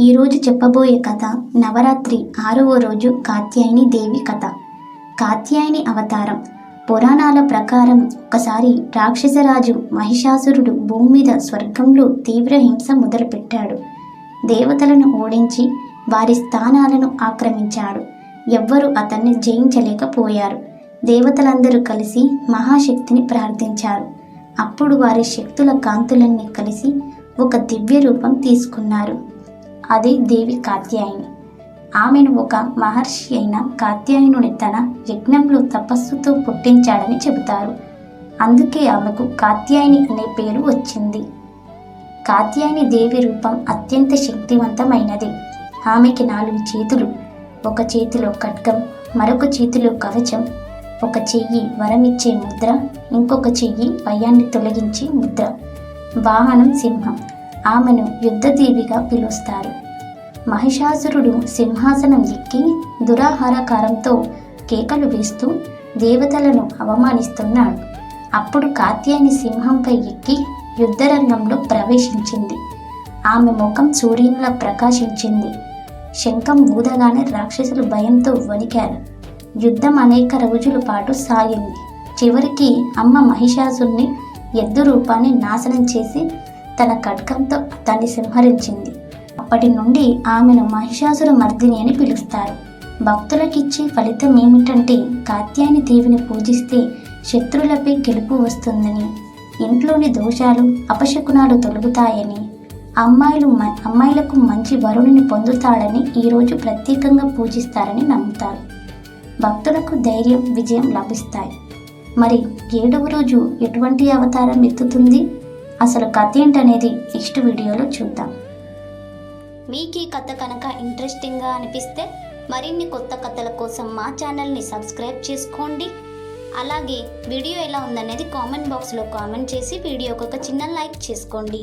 ఈరోజు చెప్పబోయే కథ నవరాత్రి ఆరవ రోజు కాత్యాయని దేవి కథ. కాత్యాయని అవతారం. పురాణాల ప్రకారం ఒకసారి రాక్షసరాజు మహిషాసురుడు భూమి మీద స్వర్గంలో తీవ్ర హింస మొదలుపెట్టాడు. దేవతలను ఓడించి వారి స్థానాలను ఆక్రమించాడు. ఎవ్వరూ అతన్ని జయించలేకపోయారు. దేవతలందరూ కలిసి మహాశక్తిని ప్రార్థించారు. అప్పుడు వారి శక్తుల కాంతులన్నీ కలిసి ఒక దివ్య రూపం తీసుకున్నారు. అది దేవి కాత్యాయని. ఆమెను ఒక మహర్షి అయిన కాత్యాయనుని తన యజ్ఞంలో తపస్సుతో పుట్టించాడని చెబుతారు. అందుకే ఆమెకు కాత్యాయని అనే పేరు వచ్చింది. కాత్యాయని దేవి రూపం అత్యంత శక్తివంతమైనది. ఆమెకి నాలుగు చేతులు ఒక చేతిలో ఖడ్గం మరొక చేతిలో కవచం ఒక చెయ్యి వరమిచ్చే ముద్ర ఇంకొక చెయ్యి భయాన్ని తొలగించే ముద్ర వాహనం సింహం. ఆమెను యుద్ధదేవిగా పిలుస్తారు. మహిషాసురుడు సింహాసనం ఎక్కి దురాహారకారంతో కేకలు వేస్తూ దేవతలను అవమానిస్తున్నాడు. అప్పుడు కాత్యాయని సింహంపై ఎక్కి యుద్ధరంగంలో ప్రవేశించింది. ఆమె ముఖం సూర్యునిలా ప్రకాశించింది. శంఖం ఊదగానే రాక్షసులు భయంతో వణికారు. యుద్ధం అనేక రోజుల పాటు సాగింది. చివరికి అమ్మ మహిషాసుని ఎద్దు రూపాన్ని నాశనం చేసి తన ఖడ్గంతో అతన్ని సంహరించింది. అప్పటి నుండి ఆమెను మహిషాసుర మర్దిని అని పిలుస్తారు. భక్తులకిచ్చే ఫలితం ఏమిటంటే కాత్యాయని దేవిని పూజిస్తే శత్రులపై గెలుపు వస్తుందని ఇంట్లోని దోషాలు అపశకునాలు తొలగుతాయని అమ్మాయిలు మ- అమ్మాయిలకు మంచి వరుణుని పొందుతాడని ఈరోజు ప్రత్యేకంగా పూజిస్తారని నమ్ముతారు. భక్తులకు ధైర్యం విజయం లభిస్తాయి. మరి ఏడవ రోజు ఎటువంటి అవతారం ఎత్తుతుంది? అసలు కథ ఏంటనేది నెక్స్ట్ వీడియోలో చూద్దాం. మీకు ఈ కథ కనుక ఇంట్రెస్టింగ్గా అనిపిస్తే మరిన్ని కొత్త కథల కోసం మా ఛానల్ని సబ్స్క్రైబ్ చేసుకోండి. అలాగే వీడియో ఎలా ఉందనేది కామెంట్ బాక్స్లో కామెంట్ చేసి వీడియోకి ఒక చిన్న లైక్ చేసుకోండి.